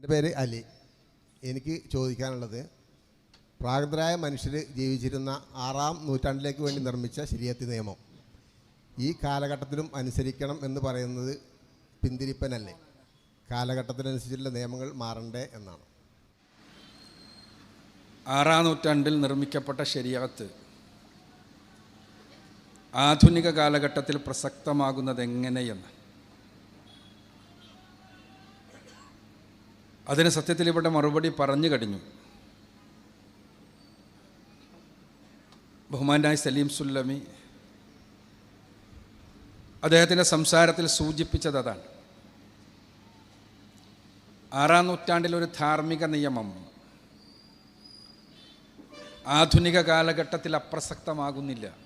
എന്റെ പേര് അലി. എനിക്ക് ചോദിക്കാനുള്ളത് പ്രാകൃതരായ മനുഷ്യർ ജീവിച്ചിരുന്ന ആറാം നൂറ്റാണ്ടിലേക്ക് വേണ്ടി നിർമ്മിച്ച ശരിയത്തി നിയമം. ഈ കാലഘട്ടത്തിലും അനുസരിക്കണം എന്ന് പറയുന്നത് പിന്തിരിപ്പനല്ലേ? കാലഘട്ടത്തിനനുസരിച്ചുള്ള നിയമങ്ങൾ മാറണ്ടേ എന്നാണ്. ആറാം നൂറ്റാണ്ടിൽ നിർമ്മിക്കപ്പെട്ട ശരിയാത്ത് ആധുനിക കാലഘട്ടത്തിൽ പ്രസക്തമാകുന്നത് എങ്ങനെയെന്ന് അതിന് സത്യത്തിൽ ഇവിടെ മറുപടി പറഞ്ഞു കഴിഞ്ഞു. ബഹുമാനായ സലീം സുല്ലമി അദ്ദേഹത്തിന്റെ സംസാരത്തിൽ സൂചിപ്പിച്ചത് അതാണ്. ആറാം നൂറ്റാണ്ടിലൊരു ധാർമ്മിക നിയമം ആധുനിക കാലഘട്ടത്തിൽ അപ്രസക്തമാകുന്നില്ല.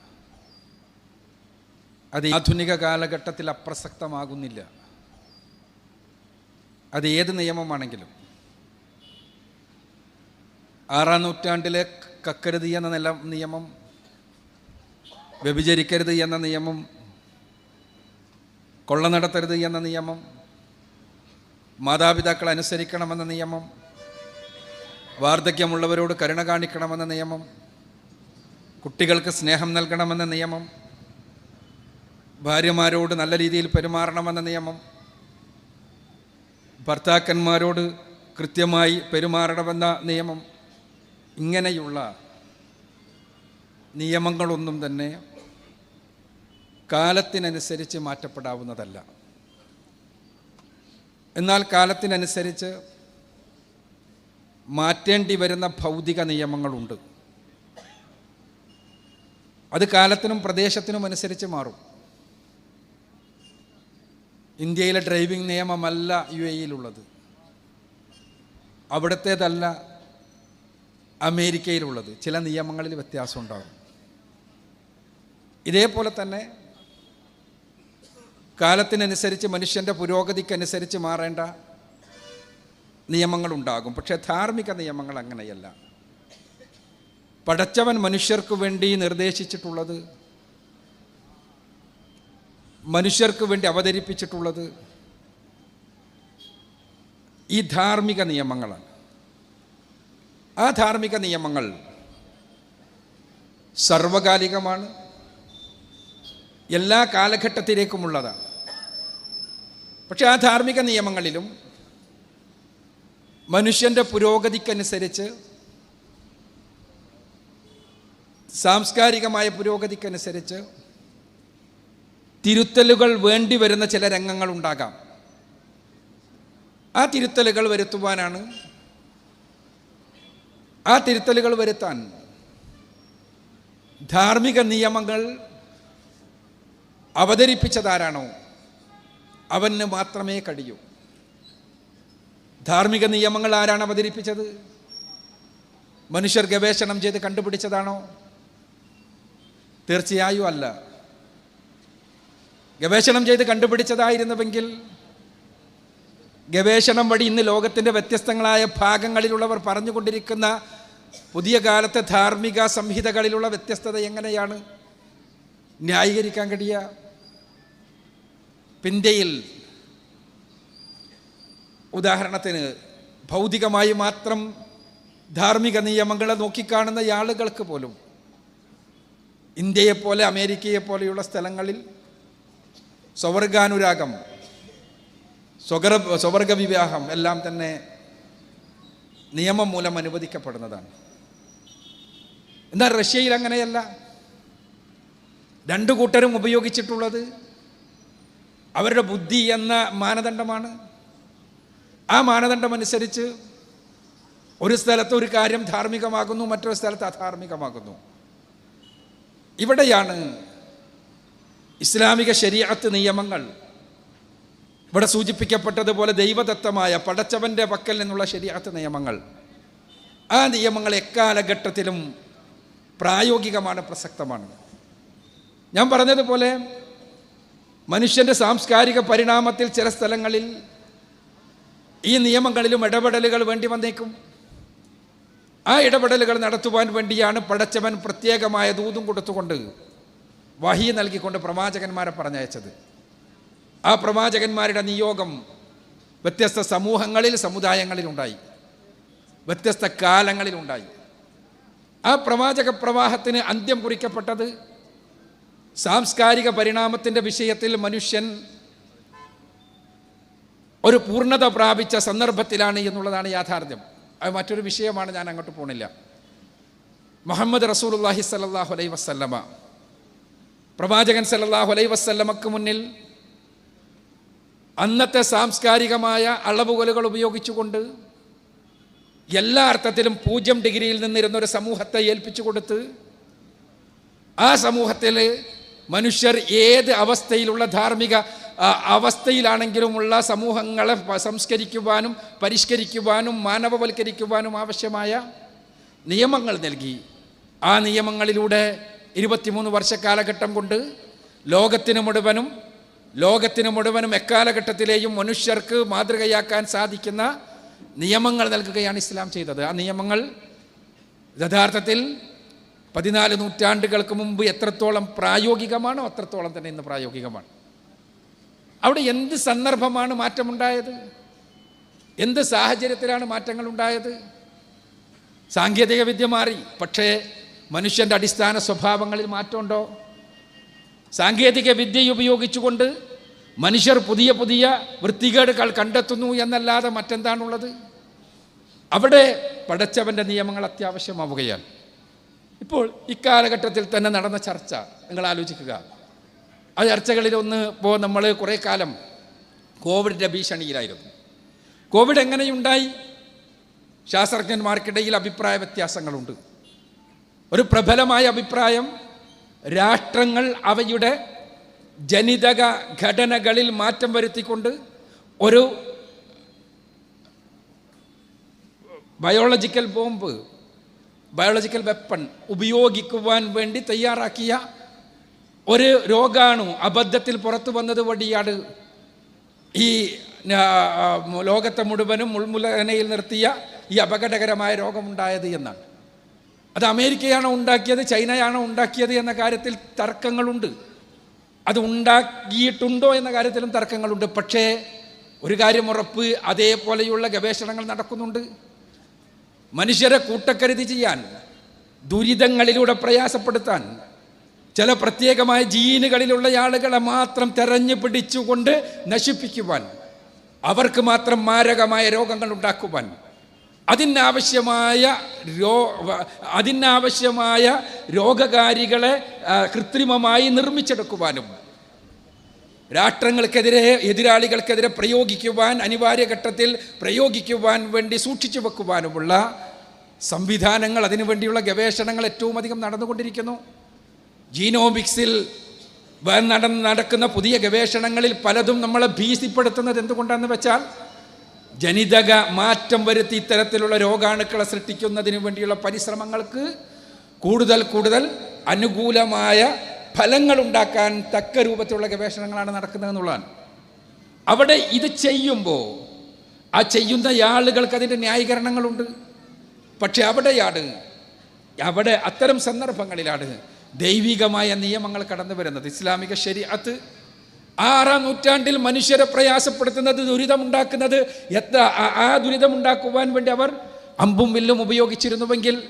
അത് ആധുനിക കാലഘട്ടത്തിൽ അപ്രസക്തമാകുന്നില്ല. അത് ഏത് നിയമമാണെങ്കിലും. ആറാം നൂറ്റാണ്ടിലെ കക്കരുത് എന്ന നില നിയമം വ്യഭിചരിക്കരുത് എന്ന നിയമം കൊള്ള നടത്തരുത് എന്ന നിയമം മാതാപിതാക്കൾ അനുസരിക്കണമെന്ന നിയമം വാർദ്ധക്യമുള്ളവരോട് കരുണ കാണിക്കണമെന്ന നിയമം കുട്ടികൾക്ക് സ്നേഹം നൽകണമെന്ന നിയമം ഭാര്യമാരോട് നല്ല രീതിയിൽ പെരുമാറണമെന്ന നിയമം ഭർത്താക്കന്മാരോട് കൃത്യമായി പെരുമാറണമെന്ന നിയമം ഇങ്ങനെയുള്ള നിയമങ്ങളൊന്നും തന്നെ കാലത്തിനനുസരിച്ച് മാറ്റപ്പെടാവുന്നതല്ല. എന്നാൽ കാലത്തിനനുസരിച്ച് മാറ്റേണ്ടി വരുന്ന ഭൗതിക നിയമങ്ങളുണ്ട്. അത് കാലത്തിനും പ്രദേശത്തിനും അനുസരിച്ച് മാറും. ഇന്ത്യയിലെ ഡ്രൈവിംഗ് നിയമമല്ല യു എയിലുള്ളത് അവിടുത്തേതല്ല അമേരിക്കയിലുള്ളത്. ചില നിയമങ്ങളിൽ വ്യത്യാസം ഉണ്ടാകും ഇതേപോലെ തന്നെ കാലത്തിനനുസരിച്ച് മനുഷ്യന്റെ പുരോഗതിക്കനുസരിച്ച് മാറേണ്ട നിയമങ്ങളുണ്ടാകും. പക്ഷേ ധാർമ്മിക നിയമങ്ങൾ അങ്ങനെയല്ല. പടച്ചവൻ മനുഷ്യർക്ക് വേണ്ടി നിർദ്ദേശിച്ചിട്ടുള്ളത് മനുഷ്യർക്ക് വേണ്ടി അവതരിപ്പിച്ചിട്ടുള്ളത് ഈ ധാർമ്മിക നിയമങ്ങളാണ്. ആ ധാർമ്മിക നിയമങ്ങൾ സർവകാലികമാണ് എല്ലാ കാലഘട്ടത്തിലേക്കുമുള്ളതാണ്. പക്ഷെ ആ ധാർമ്മിക നിയമങ്ങളിലും മനുഷ്യന്റെ പുരോഗതിക്കനുസരിച്ച് സാംസ്കാരികമായ പുരോഗതിക്കനുസരിച്ച് തിരുത്തലുകൾ വേണ്ടി വരുന്ന ചില രംഗങ്ങൾ ഉണ്ടാകാം. ആ തിരുത്തലുകൾ വരുത്തുവാനാണ്. ആ തിരുത്തലുകൾ വരുത്താൻ ധാർമ്മിക നിയമങ്ങൾ അവതരിപ്പിച്ചതാരാണോ അവന് മാത്രമേ കഴിയൂ. ധാർമ്മിക നിയമങ്ങൾ ആരാണ് അവതരിപ്പിച്ചത്? മനുഷ്യർ ഗവേഷണം ചെയ്ത് കണ്ടുപിടിച്ചതാണോ? തീർച്ചയായും അല്ല. ഗവേഷണം ചെയ്ത് കണ്ടുപിടിച്ചതായിരുന്നുവെങ്കിൽ ഗവേഷണം വഴി ഇന്ന് ലോകത്തിന്റെ വ്യത്യസ്തങ്ങളായ ഭാഗങ്ങളിലുള്ളവർ പറഞ്ഞുകൊണ്ടിരിക്കുന്ന പുതിയ കാലത്തെ ധാർമ്മിക സംഹിതകളിലുള്ള വ്യത്യസ്തത എങ്ങനെയാണ്? ന്യായീകരിക്കാൻ കഴിയുക? ഇന്ത്യയിൽ ഉദാഹരണത്തിന് ഭൗതികമായി മാത്രം ധാർമ്മിക നിയമങ്ങളെ നോക്കിക്കാണുന്ന ആളുകൾക്ക് പോലും ഇന്ത്യയെപ്പോലെ അമേരിക്കയെപ്പോലെയുള്ള സ്ഥലങ്ങളിൽ സ്വവർഗാനുരാഗം സ്വഗർ സ്വവർഗ വിവാഹം എല്ലാം തന്നെ നിയമം മൂലം അനുവദിക്കപ്പെടുന്നതാണ്. എന്നാൽ റഷ്യയിൽ അങ്ങനെയല്ല. രണ്ടു കൂട്ടരും ഉപയോഗിച്ചിട്ടുള്ളത് അവരുടെ ബുദ്ധി എന്ന മാനദണ്ഡമാണ്. ആ മാനദണ്ഡമനുസരിച്ച് ഒരു സ്ഥലത്ത് ഒരു കാര്യം ധാർമ്മികമാകുന്നു മറ്റൊരു സ്ഥലത്ത് അധാർമികമാകുന്നു. ഇവിടെയാണ് ഇസ്ലാമിക ശരീരത്ത് നിയമങ്ങൾ ഇവിടെ സൂചിപ്പിക്കപ്പെട്ടതുപോലെ ദൈവദത്തമായ പടച്ചവന്റെ പക്കൽ നിന്നുള്ള ശരീരത്ത് നിയമങ്ങൾ. ആ നിയമങ്ങൾ എക്കാലഘട്ടത്തിലും പ്രായോഗികമാണ് പ്രസക്തമാണ്. ഞാൻ പറഞ്ഞതുപോലെ മനുഷ്യന്റെ സാംസ്കാരിക പരിണാമത്തിൽ ചില സ്ഥലങ്ങളിൽ ഈ നിയമങ്ങളിലും ഇടപെടലുകൾ വേണ്ടി വന്നേക്കും. ആ ഇടപെടലുകൾ നടത്തുവാൻ വേണ്ടിയാണ് പടച്ചവൻ പ്രത്യേകമായ ദൂതും കൊടുത്തുകൊണ്ട് വഹി നൽകിക്കൊണ്ട് പ്രവാചകന്മാരെ പറഞ്ഞയച്ചത്. ആ പ്രവാചകന്മാരുടെ നിയോഗം വ്യത്യസ്ത സമൂഹങ്ങളിൽ സമുദായങ്ങളിലുണ്ടായി. വ്യത്യസ്ത കാലങ്ങളിലുണ്ടായി. ആ പ്രവാചക പ്രവാഹത്തിന് അന്ത്യം കുറിക്കപ്പെട്ടത് സാംസ്കാരിക പരിണാമത്തിന്റെ വിഷയത്തിൽ മനുഷ്യൻ ഒരു പൂർണത പ്രാപിച്ച സന്ദർഭത്തിലാണ് എന്നുള്ളതാണ് യാഥാർത്ഥ്യം. അത് മറ്റൊരു വിഷയമാണ് ഞാൻ അങ്ങോട്ട് പോണില്ല. മുഹമ്മദ് റസൂലുള്ളാഹി സല്ലല്ലാഹു അലൈഹി വസല്ലമ പ്രവാചകൻ സല്ലല്ലാഹു അലൈ വസല്ലമക്ക് മുന്നിൽ അന്നത്തെ സാംസ്കാരികമായ അളവുകൊലുകൾ ഉപയോഗിച്ചുകൊണ്ട് എല്ലാ അർത്ഥത്തിലും പൂജ്യം ഡിഗ്രിയിൽ നിന്നിരുന്ന ഒരു സമൂഹത്തെ ഏൽപ്പിച്ചു കൊടുത്ത് ആ സമൂഹത്തിൽ മനുഷ്യർ ഏത് അവസ്ഥയിലുള്ള ധാർമ്മിക അവസ്ഥയിലാണെങ്കിലുമുള്ള സമൂഹങ്ങളെ സംസ്കരിക്കുവാനും പരിഷ്കരിക്കുവാനും മാനവവൽക്കരിക്കുവാനും ആവശ്യമായ നിയമങ്ങൾ നൽകി. ആ നിയമങ്ങളിലൂടെ ഇരുപത്തിമൂന്ന് വർഷക്കാലഘട്ടം കൊണ്ട് ലോകത്തിന് മുഴുവനും ലോകത്തിന് മുഴുവനും എക്കാലഘട്ടത്തിലെയും മനുഷ്യർക്ക് മാതൃകയാക്കാൻ സാധിക്കുന്ന നിയമങ്ങൾ നൽകുകയാണ് ഇസ്ലാം ചെയ്തത്. ആ നിയമങ്ങൾ യഥാർത്ഥത്തിൽ പതിനാല് നൂറ്റാണ്ടുകൾക്ക് മുമ്പ് എത്രത്തോളം പ്രായോഗികമാണോ അത്രത്തോളം തന്നെ ഇന്ന് പ്രായോഗികമാണ്. അവിടെ എന്ത് സന്ദർഭമാണ് മാറ്റമുണ്ടായത്? എന്ത് സാഹചര്യത്തിലാണ് മാറ്റങ്ങൾ ഉണ്ടായത് സാങ്കേതിക വിദ്യ മാറി പക്ഷേ മനുഷ്യന്റെ അടിസ്ഥാന സ്വഭാവങ്ങളിൽ മാറ്റമുണ്ടോ? സാങ്കേതിക വിദ്യ ഉപയോഗിച്ചുകൊണ്ട് മനുഷ്യർ പുതിയ പുതിയ വൃത്തികേടുകൾ കണ്ടെത്തുന്നു എന്നല്ലാതെ മറ്റെന്താണുള്ളത്? അവിടെ പടച്ചവന്റെ നിയമങ്ങൾ അത്യാവശ്യമാവുകയാണ്. ഇപ്പോൾ ഇക്കാലഘട്ടത്തിൽ തന്നെ നടന്ന ചർച്ച നിങ്ങൾ ആലോചിക്കുക. ആ ചർച്ചകളിലൊന്ന് ഇപ്പോൾ നമ്മൾ കുറേ കാലം കോവിഡിന്റെ ഭീഷണിയിലായിരുന്നു. കോവിഡ് എങ്ങനെയുണ്ടായി? ശാസ്ത്രജ്ഞന്മാർക്കിടയിൽ അഭിപ്രായ വ്യത്യാസങ്ങളുണ്ട്. ഒരു പ്രബലമായ അഭിപ്രായം. രാഷ്ട്രങ്ങൾ അവയുടെ ജനിതക ഘടനകളിൽ മാറ്റം വരുത്തിക്കൊണ്ട് ഒരു ബയോളജിക്കൽ ബോംബ് ബയോളജിക്കൽ വെപ്പൺ ഉപയോഗിക്കുവാൻ വേണ്ടി തയ്യാറാക്കിയ ഒരു രോഗാണു അബദ്ധത്തിൽ പുറത്തു വന്നത് വഴിയാണ് ഈ ലോകത്തെ മുഴുവനും മുൾമുലനയിൽ നിർത്തിയ ഈ അപകടകരമായ രോഗമുണ്ടായത് എന്നാണ്. അത് അമേരിക്കയാണോ ഉണ്ടാക്കിയത് ചൈനയാണോ ഉണ്ടാക്കിയത് എന്ന കാര്യത്തിൽ തർക്കങ്ങളുണ്ട്. അത് ഉണ്ടാക്കിയിട്ടുണ്ടോ എന്ന കാര്യത്തിലും തർക്കങ്ങളുണ്ട്. പക്ഷേ ഒരു കാര്യം ഉറപ്പ് അതേപോലെയുള്ള ഗവേഷണങ്ങൾ നടക്കുന്നുണ്ട്. മനുഷ്യരെ കൂട്ടക്കരുതി ചെയ്യാൻ ദുരിതങ്ങളിലൂടെ പ്രയാസപ്പെടുത്താൻ ചില പ്രത്യേകമായ ജീനുകളിലുള്ള ആളുകളെ മാത്രം തെരഞ്ഞു പിടിച്ചുകൊണ്ട് നശിപ്പിക്കുവാൻ അവർക്ക് മാത്രം മാരകമായ രോഗങ്ങൾ ഉണ്ടാക്കുവാൻ അതിനാവശ്യമായ രോ അതിനാവശ്യമായ രോഗകാരികളെ കൃത്രിമമായി നിർമ്മിച്ചെടുക്കുവാനും രാഷ്ട്രങ്ങൾക്കെതിരെ എതിരാളികൾക്കെതിരെ പ്രയോഗിക്കുവാൻ അനിവാര്യ ഘട്ടത്തിൽ പ്രയോഗിക്കുവാൻ വേണ്ടി സൂക്ഷിച്ചു വെക്കുവാനുമുള്ള സംവിധാനങ്ങൾ അതിനുവേണ്ടിയുള്ള ഗവേഷണങ്ങൾ ഏറ്റവും അധികം നടന്നുകൊണ്ടിരിക്കുന്നു. ജീനോമിക്സിൽ നടന്ന് നട നടക്കുന്ന പുതിയ ഗവേഷണങ്ങളിൽ പലതും നമ്മളെ ഭീതിപ്പെടുത്തുന്നത് എന്തുകൊണ്ടാണെന്ന് വെച്ചാൽ ജനിതക മാറ്റം വരുത്തി ഇത്തരത്തിലുള്ള രോഗാണുക്കളെ സൃഷ്ടിക്കുന്നതിന് വേണ്ടിയുള്ള പരിശ്രമങ്ങൾക്ക് കൂടുതൽ കൂടുതൽ അനുകൂലമായ ഫലങ്ങൾ ഉണ്ടാക്കാൻ തക്ക രൂപത്തിലുള്ള ഗവേഷണങ്ങളാണ് നടക്കുന്നതെന്നുള്ളതാണ് അവിടെ ഇത് ചെയ്യുമ്പോൾ ആ ചെയ്യുന്ന ആളുകൾക്ക് അതിന്റെ ന്യായീകരണങ്ങളുണ്ട്. പക്ഷെ അവിടെയാണ് അവിടെ അത്തരം സന്ദർഭങ്ങളിലാണ് ദൈവികമായ നിയമങ്ങൾ കടന്നു വരുന്നത് ഇസ്ലാമിക ശരീഅത്ത് ആറാം നൂറ്റാണ്ടിൽ മനുഷ്യരെ പ്രയാസപ്പെടുത്തുന്നത് ദുരിതമുണ്ടാക്കുന്നത് എത്ര ആ- ദുരിതമുണ്ടാക്കുവാൻ വേണ്ടി അവർ അമ്പും വില്ലും ഉപയോഗിച്ചിരുന്നുവെങ്കിൽ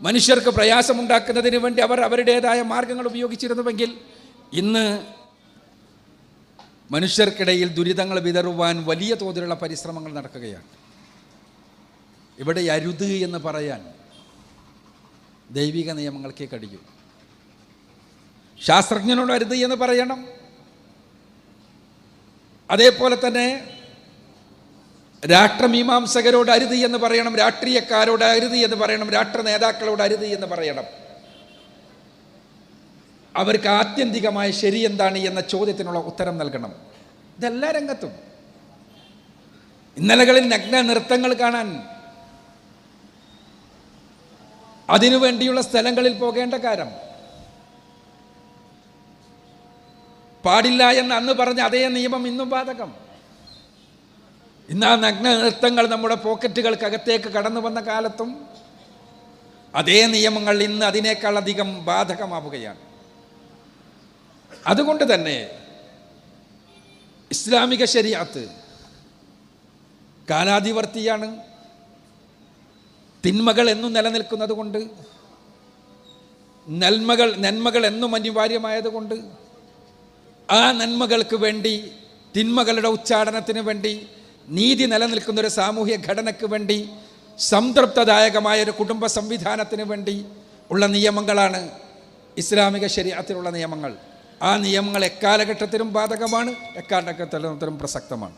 മനുഷ്യർക്ക് പ്രയാസമുണ്ടാക്കുന്നതിന് വേണ്ടി അവർ അവരുടേതായ മാർഗങ്ങൾ ഉപയോഗിച്ചിരുന്നുവെങ്കിൽ ഇന്ന് മനുഷ്യർക്കിടയിൽ ദുരിതങ്ങൾ വിതറുവാൻ വലിയ തോതിലുള്ള പരിശ്രമങ്ങൾ നടക്കുകയാണ്. ഇവിടെ അരുത് എന്ന് പറയാൻ ദൈവിക നിയമങ്ങൾക്കേ കഴിയൂ. ശാസ്ത്രജ്ഞനോട് അരുത് എന്ന് പറയണം. അതേപോലെ തന്നെ രാഷ്ട്രമീമാംസകരോട് അരുത് എന്ന് പറയണം രാഷ്ട്രീയക്കാരോട് അരുത് എന്ന് പറയണം രാഷ്ട്ര നേതാക്കളോട് അരുത് എന്ന് പറയണം. അവർക്ക് ആത്യന്തികമായ ശരി എന്താണ് എന്ന ചോദ്യത്തിനുള്ള ഉത്തരം നൽകണം. ഇതെല്ലാ രംഗത്തും. ഇന്നലകളിൽ നഗ്ന നൃത്തങ്ങൾ കാണാൻ അതിനുവേണ്ടിയുള്ള സ്ഥലങ്ങളിൽ പോകേണ്ട കാര്യം. പാടില്ല എന്ന് അന്ന് പറഞ്ഞ അതേ നിയമം ഇന്നും ബാധകം. ഇന്ന് ആ നഗ്ന നൃത്തങ്ങൾ നമ്മുടെ പോക്കറ്റുകൾക്കകത്തേക്ക് കടന്നു വന്ന കാലത്തും അതേ നിയമങ്ങൾ ഇന്ന് അതിനേക്കാൾ അധികം ബാധകമാവുകയാണ്. അതുകൊണ്ട് തന്നെ ഇസ്ലാമിക ശരിയാത്ത് കാലാധിവർത്തിയാണ് തിന്മകൾ എന്നും നിലനിൽക്കുന്നത് കൊണ്ട് നന്മകൾ നന്മകൾ എന്നും അനിവാര്യമായതുകൊണ്ട് ആ നന്മകൾക്ക് വേണ്ടി തിന്മകളുടെ ഉച്ചാടനത്തിന് വേണ്ടി നീതി നിലനിൽക്കുന്ന ഒരു സാമൂഹ്യ ഘടനയ്ക്ക് വേണ്ടി സംതൃപ്തദായകമായ ഒരു കുടുംബ സംവിധാനത്തിന് വേണ്ടി ഉള്ള നിയമങ്ങളാണ് ഇസ്ലാമിക ശരീരത്തിലുള്ള നിയമങ്ങൾ. ആ നിയമങ്ങൾ എക്കാലഘട്ടത്തിലും ബാധകമാണ് എക്കാലഘട്ടത്തിലും പ്രസക്തമാണ്.